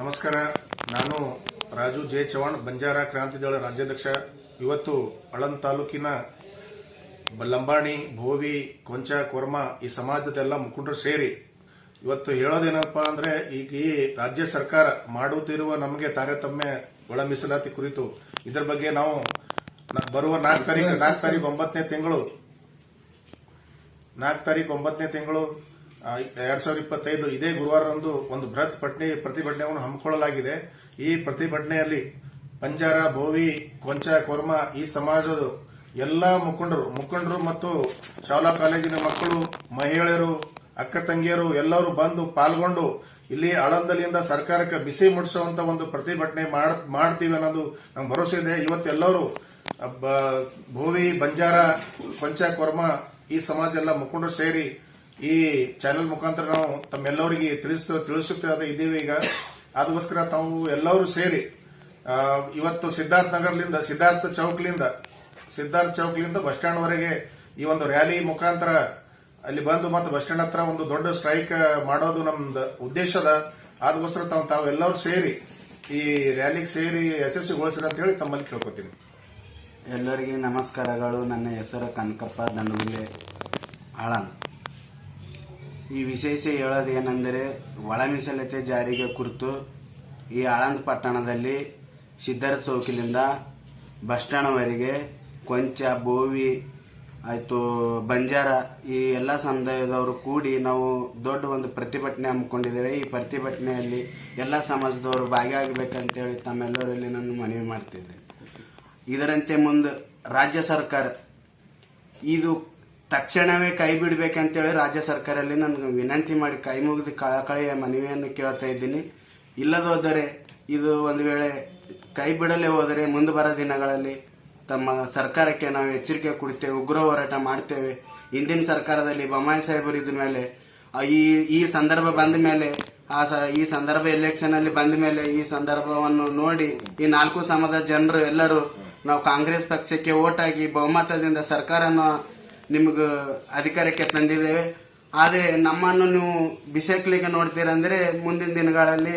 ನಮಸ್ಕಾರ. ನಾನು ರಾಜು ಜೆ ಚವಾಣ್ ಬಂಜಾರ ಕ್ರಾಂತಿದಳ ರಾಜ್ಯಾಧ್ಯಕ್ಷ. ಇವತ್ತು ಅಳನ್ ತಾಲೂಕಿನ ಲಂಬಾಣಿ, ಭೋವಿ, ಕೊಂಚ, ಕೊರ್ಮ ಈ ಸಮಾಜದೆಲ್ಲ ಮುಖಂಡರು ಸೇರಿ ಇವತ್ತು ಹೇಳೋದೇನಪ್ಪಾ ಅಂದ್ರೆ ಈಗ ಈ ರಾಜ್ಯ ಸರ್ಕಾರ ಮಾಡುತ್ತಿರುವ ನಮಗೆ ತಾರತಮ್ಯ ಒಳ ಮೀಸಲಾತಿ ಕುರಿತು. ಇದರ ಬಗ್ಗೆ ನಾವು ಬರುವ ನಾಲ್ಕು ತಾರೀಕು ನಾಲ್ಕು ತಾರೀಕು ಒಂಬತ್ತನೇ ತಿಂಗಳು, ನಾಲ್ಕು ತಾರೀಕು ಒಂಬತ್ತನೇ ತಿಂಗಳು ಎರಡ್ ಸಾವಿರದ ಇಪ್ಪತ್ತೈದು ಇದೇ ಗುರುವಾರದಂದು ಒಂದು ಬೃಹತ್ ಪಟ್ನೆ ಪ್ರತಿಭಟನೆಯನ್ನು ಹಮ್ಮಿಕೊಳ್ಳಲಾಗಿದೆ. ಈ ಪ್ರತಿಭಟನೆಯಲ್ಲಿ ಬಂಜಾರ ಬೋವಿ, ಕೊಂಚ, ಕೊರ್ಮ ಈ ಸಮಾಜದ ಎಲ್ಲಾ ಮುಖಂಡರು ಮುಖಂಡರು ಮತ್ತು ಶಾಲಾ ಕಾಲೇಜಿನ ಮಕ್ಕಳು, ಮಹಿಳೆಯರು, ಅಕ್ಕ ತಂಗಿಯರು ಎಲ್ಲರೂ ಬಂದು ಪಾಲ್ಗೊಂಡು ಇಲ್ಲಿ ಆಳಂದಲಿಯಿಂದ ಸರ್ಕಾರಕ್ಕೆ ಬಿಸಿ ಮುಡಿಸುವಂತ ಒಂದು ಪ್ರತಿಭಟನೆ ಮಾಡ್- ಮಾಡ್ತೀವಿ ಅನ್ನೋದು ನಮ್ಗೆ ಭರವಸೆ ಇದೆ. ಇವತ್ತೆಲ್ಲರೂ ಭೋವಿ ಬಂಜಾರ, ಕೊಂಚ, ಕೊರ್ಮ ಈ ಸಮಾಜ ಎಲ್ಲ ಮುಖಂಡರು ಸೇರಿ ಈ ಚಾನೆಲ್ ಮುಖಾಂತರ ನಾವು ತಮ್ಮೆಲ್ಲರಿಗೆ ತಿಳಿಸ್ತೇವೆ ತಿಳಿಸುತ್ತಾ ಇದ್ದೀವಿ ಈಗ. ಅದಕ್ಕೋಸ್ಕರ ತಾವು ಎಲ್ಲರೂ ಸೇರಿ ಇವತ್ತು ಸಿದ್ಧಾರ್ಥ ನಗರದಿಂದ ಸಿದ್ಧಾರ್ಥ ಚೌಕ್ಲಿಂದ ಸಿದ್ಧಾರ್ಥ ಚೌಕ್ಲಿಂದ ಬಸ್ ಸ್ಟ್ಯಾಂಡ್ ವರೆಗೆ ಈ ಒಂದು ರ್ಯಾಲಿ ಮುಖಾಂತರ ಅಲ್ಲಿ ಬಂದು ಮತ್ತು ಬಸ್ ಸ್ಟ್ಯಾಂಡ್ ಹತ್ರ ಒಂದು ದೊಡ್ಡ ಸ್ಟ್ರೈಕ್ ಮಾಡೋದು ನಮ್ದು ಉದ್ದೇಶದ. ಅದಕ್ಕೋಸ್ಕರ ತಾವು ತಾವೆಲ್ಲರೂ ಸೇರಿ ಈ ರ್ಯಾಲಿಗೆ ಸೇರಿ ಯಶಸ್ವಿಗೊಳಿಸಿದ ಅಂತ ಹೇಳಿ ತಮ್ಮಲ್ಲಿ ಕೇಳ್ಕೊತೀನಿ. ಎಲ್ಲರಿಗೆ ನಮಸ್ಕಾರಗಳು. ನನ್ನ ಹೆಸರು ಕನಕಪ್ಪ ದಂಡಗುಲ್ಲೆ ಆಳಂದ್ ಈ ವಿಶೇಷ ಹೇಳೋದೇನೆಂದರೆ ಒಳ ಮೀಸಲಾತಿ ಜಾರಿಗೆ ಕುರಿತು ಈ ಆಳಂದ ಪಟ್ಟಣದಲ್ಲಿ ಸಿದ್ಧರ ಚೌಕಿಲಿಂದ ಬಸ್ ಸ್ಟ್ಯಾಂಡ್ವರೆಗೆ ಕೊಂಚ ಬೋವಿ, ಆಯಿತು ಬಂಜಾರ ಈ ಎಲ್ಲ ಸಮುದಾಯದವರು ಕೂಡಿ ನಾವು ದೊಡ್ಡ ಒಂದು ಪ್ರತಿಭಟನೆ ಹಮ್ಮಿಕೊಂಡಿದ್ದೇವೆ. ಈ ಪ್ರತಿಭಟನೆಯಲ್ಲಿ ಎಲ್ಲ ಸಮಾಜದವರು ಭಾಗಿಯಾಗಬೇಕಂತೇಳಿ ತಮ್ಮೆಲ್ಲರಲ್ಲಿ ನಾನು ಮನವಿ ಮಾಡ್ತಿದ್ದೆ ಇದರಂತೆ ಮುಂದೆ ರಾಜ್ಯ ಸರ್ಕಾರ, ಇದು ತಕ್ಷಣವೇ ಕೈ ಬಿಡ್ಬೇಕಂತೇಳಿ ರಾಜ್ಯ ಸರ್ಕಾರಲ್ಲಿ ನಾನು ವಿನಂತಿ ಮಾಡಿ ಕೈ ಮುಗಿದು ಕಳಕಳಿಯ ಮನವಿಯನ್ನು ಕೇಳ್ತಾ ಇದ್ದೀನಿ. ಇಲ್ಲದೋದರೆ ಇದು ಒಂದು ವೇಳೆ ಕೈ ಬಿಡಲೇ ಹೋದರೆ ಮುಂದೆ ಬರೋ ದಿನಗಳಲ್ಲಿ ತಮ್ಮ ಸರ್ಕಾರಕ್ಕೆ ನಾವು ಎಚ್ಚರಿಕೆ ಕೊಡ್ತೇವೆ ಉಗ್ರ ಹೋರಾಟ ಮಾಡ್ತೇವೆ. ಹಿಂದಿನ ಸರ್ಕಾರದಲ್ಲಿ ಬೊಮ್ಮಾಯಿ ಸಾಹೇಬರು ಇದ್ದ ಮೇಲೆ ಈ ಈ ಸಂದರ್ಭ ಬಂದ ಮೇಲೆ, ಆ ಈ ಸಂದರ್ಭ ಎಲೆಕ್ಷನ್ ಅಲ್ಲಿ ಬಂದ ಮೇಲೆ ಈ ಸಂದರ್ಭವನ್ನು ನೋಡಿ ಈ ನಾಲ್ಕು ಸಮದ ಜನರು ಎಲ್ಲರೂ ನಾವು ಕಾಂಗ್ರೆಸ್ ಪಕ್ಷಕ್ಕೆ ಓಟ್ ಬಹುಮತದಿಂದ ಸರ್ಕಾರನ ನಿಮ್ಗೆ ಅಧಿಕಾರಕ್ಕೆ ತಂದಿದ್ದೇವೆ. ಆದರೆ ನಮ್ಮನ್ನು ನೀವು ಬಿಸಾಕ್ಲಿಕ್ಕೆ ನೋಡ್ತೀರಂದ್ರೆ ಮುಂದಿನ ದಿನಗಳಲ್ಲಿ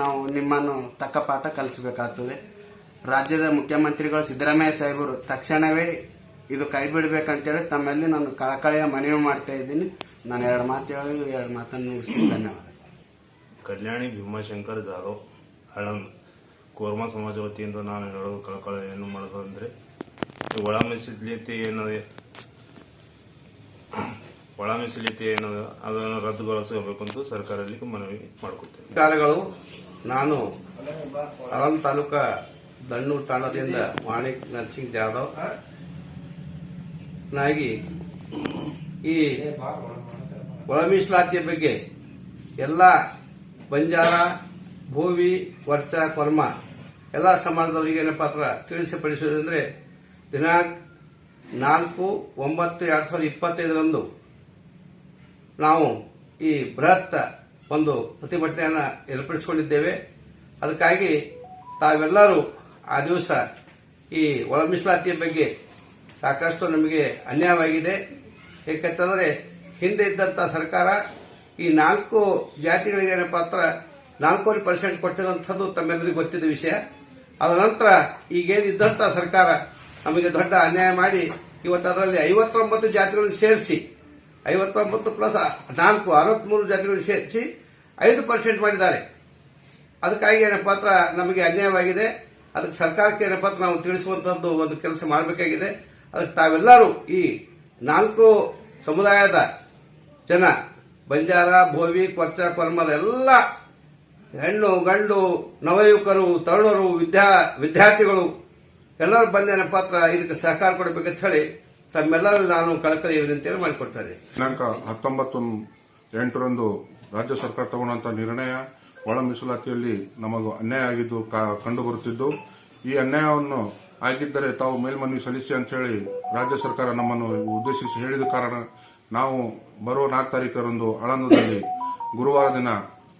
ನಾವು ನಿಮ್ಮನ್ನು ತಕ್ಕ ಪಾಠ ಕಲಿಸಬೇಕಾಗ್ತದೆ. ರಾಜ್ಯದ ಮುಖ್ಯಮಂತ್ರಿಗಳು ಸಿದ್ದರಾಮಯ್ಯ ಸಾಹೇಬರು ತಕ್ಷಣವೇ ಇದು ಕೈ ಬಿಡಬೇಕಂತೇಳಿ ತಮ್ಮಲ್ಲಿ ನಾನು ಕಳಕಳಿಯ ಮನವಿ ಮಾಡ್ತಾ ಇದ್ದೀನಿ. ನಾನು ಎರಡು ಮಾತು ಹೇಳಿ ಎರಡು ಮಾತನ್ನು ಮುಗಿಸ್ತೀನಿ. ಧನ್ಯವಾದ. ಕಲ್ಯಾಣಿ ಭೀಮಾಶಂಕರ್ ಜಾಧವ್ ಆಳಂದ್ ಕೋರ್ಮಾ ಸಮಾಜ ವತಿಯಿಂದ ನಾನು ಹೇಳೋದು ಕಳಕಳ ಏನು ಮಾಡೋದು ಅಂದರೆ ಒಳ ಏನದೆ ಒಳ ಮೀಸಲಿತಿ ಏನದ ಅದನ್ನು ಅಂತ ಸರ್ಕಾರದಲ್ಲಿ ಮನವಿ ಮಾಡಿಕೊಡ್ತೇನೆ. ಶಾಲೆಗಳು, ನಾನು ಅರಂ ತಾಲೂಕ ದಣ್ಣೂರು ತಾಣದಿಂದ ಮಾಣಿಕ್ ನರಸಿಂಗ್ ಜಾಧವ್ ನಾಗಿ ಈ ಒಳ ಮೀಸಲಾತಿಯ ಬಗ್ಗೆ ಎಲ್ಲ ಬಂಜಾರ, ಭೋವಿ, ವರ್ಚ, ಕೊರ್ಮ ಎಲ್ಲ ಸಮಾಜದವರಿಗೆ ಏನಪ್ಪ ಹತ್ರ ತಿಳಿಸಿಪಡಿಸುವುದಂದ್ರೆ ದಿನಾಂಕ ನಾಲ್ಕು, ಒಂಬತ್ತು, ಎರಡು ಸಾವಿರದ ಇಪ್ಪತ್ತೈದರಂದು ನಾವು ಈ ಬೃಹತ್ ಒಂದು ಪ್ರತಿಭಟನೆಯನ್ನು ಏರ್ಪಡಿಸಿಕೊಂಡಿದ್ದೇವೆ. ಅದಕ್ಕಾಗಿ ತಾವೆಲ್ಲರೂ ಆ ದಿವಸ ಈ ಒಳ ಮೀಸಲಾತಿಯ ಬಗ್ಗೆ ಸಾಕಷ್ಟು ನಮಗೆ ಅನ್ಯಾಯವಾಗಿದೆ. ಏಕೆಂತಂದರೆ ಹಿಂದೆ ಇದ್ದಂಥ ಸರ್ಕಾರ ಈ ನಾಲ್ಕು ಜಾತಿಗಳಿಗೆ ಹತ್ರ ನಾಲ್ಕೂವರೆ ಪರ್ಸೆಂಟ್ ಕೊಟ್ಟಿರುವಂಥದ್ದು ತಮ್ಮೆಲ್ಲರಿಗೂ ಗೊತ್ತಿದ್ದ ವಿಷಯ. ಅದ ನಂತರ ಈಗೇನು ಇದ್ದಂತ ಸರ್ಕಾರ ನಮಗೆ ದೊಡ್ಡ ಅನ್ಯಾಯ ಮಾಡಿ ಇವತ್ತು ಅದರಲ್ಲಿ ಐವತ್ತೊಂಬತ್ತು ಜಾತಿಗಳನ್ನು ಸೇರಿಸಿ, ಐವತ್ತೊಂಬತ್ತು ಪ್ಲಸ್ ನಾಲ್ಕು, ಅರವತ್ಮೂರು ಜಾತಿಗಳು ಸೇರಿಸಿ ಐದು ಪರ್ಸೆಂಟ್ ಮಾಡಿದ್ದಾರೆ. ಅದಕ್ಕಾಗಿ ಏನಪ್ಪ ಹತ್ರ ನಮಗೆ ಅನ್ಯಾಯವಾಗಿದೆ. ಅದಕ್ಕೆ ಸರ್ಕಾರಕ್ಕೆ ಏನಪ್ಪ ಹತ್ರ ನಾವು ತಿಳಿಸುವಂತದ್ದು ಒಂದು ಕೆಲಸ ಮಾಡಬೇಕಾಗಿದೆ. ಅದಕ್ಕೆ ತಾವೆಲ್ಲರೂ ಈ ನಾಲ್ಕು ಸಮುದಾಯದ ಜನ, ಬಂಜಾರ, ಭೋವಿ ಕೊರ್ಚ ಕೊರ್ಮದ ಎಲ್ಲ ಹೆಣ್ಣು, ಗಂಡು, ನವಯುವಕರು, ತರುಣರು, ವಿದ್ಯಾ, ವಿದ್ಯಾರ್ಥಿಗಳು ಎಲ್ಲರೂ ಬಂದೇನಪ್ಪ ಪಾತ್ರ ಇದಕ್ಕೆ ಸಹಕಾರ ಕೊಡಬೇಕಂತ ಹೇಳಿ ತಮ್ಮೆಲ್ಲರೂ ನಾನು ಕಳಕಳಿ ವಿನಂತಿಯನ್ನು ಮಾಡಿಕೊಡ್ತಾರೆ. ದಿನಾಂಕ ಹತ್ತೊಂಬತ್ತು ಎಂಟರಂದು ರಾಜ್ಯ ಸರ್ಕಾರ ತಗೊಂಡಂತ ನಿರ್ಣಯ ಒಳ ಮೀಸಲಾತಿಯಲ್ಲಿ ನಮಗೂ ಅನ್ಯಾಯ ಆಗಿದ್ದು ಕಂಡು ಬರುತ್ತಿದ್ದು ಈ ಅನ್ಯಾಯವನ್ನು ಆಗಿದ್ದರೆ ತಾವು ಮೇಲ್ಮನವಿ ಸಲ್ಲಿಸಿ ಅಂತ ಹೇಳಿ ರಾಜ್ಯ ಸರ್ಕಾರ ನಮ್ಮನ್ನು ಉದ್ದೇಶಿಸಿ ಹೇಳಿದ ಕಾರಣ ನಾವು ಬರುವ ನಾಲ್ಕು ತಾರೀಕರಂದು ಆಳಂದದಲ್ಲಿ ಗುರುವಾರ ದಿನ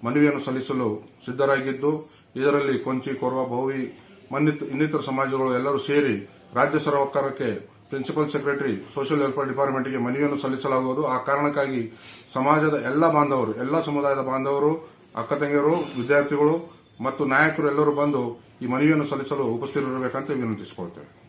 ಮನವಿಯನ್ನು ಸಲ್ಲಿಸಲು ಸಿದ್ದರಾಗಿದ್ದು ಇದರಲ್ಲಿ ಕೊಂಚಿ ಕೊರವ ಭೋವಿ ಇನ್ನಿತರ ಸಮಾಜಗಳು ಎಲ್ಲರೂ ಸೇರಿ ರಾಜ್ಯ ಸರ್ಕಾರಕ್ಕೆ ಪ್ರಿನ್ಸಿಪಲ್ ಸೆಕ್ರೆಟರಿ, ಸೋಷಿಯಲ್ ವೆಲ್ಫೇರ್ ಡಿಪಾರ್ಟ್ಮೆಂಟ್ಗೆ ಮನವಿಯನ್ನು ಸಲ್ಲಿಸಲಾಗುವುದು. ಆ ಕಾರಣಕ್ಕಾಗಿ ಸಮಾಜದ ಎಲ್ಲ ಬಾಂಧವರು, ಎಲ್ಲ ಸಮುದಾಯದ ಬಾಂಧವರು, ಅಕ್ಕ ತಂಗಿಯರು, ವಿದ್ಯಾರ್ಥಿಗಳು ಮತ್ತು ನಾಯಕರು ಎಲ್ಲರೂ ಬಂದು ಈ ಮನವಿಯನ್ನು ಸಲ್ಲಿಸಲು ಉಪಸ್ಥಿತರಿರಬೇಕಂತ ವಿನಂತಿಸಿಕೊಳ್ತೇವೆ.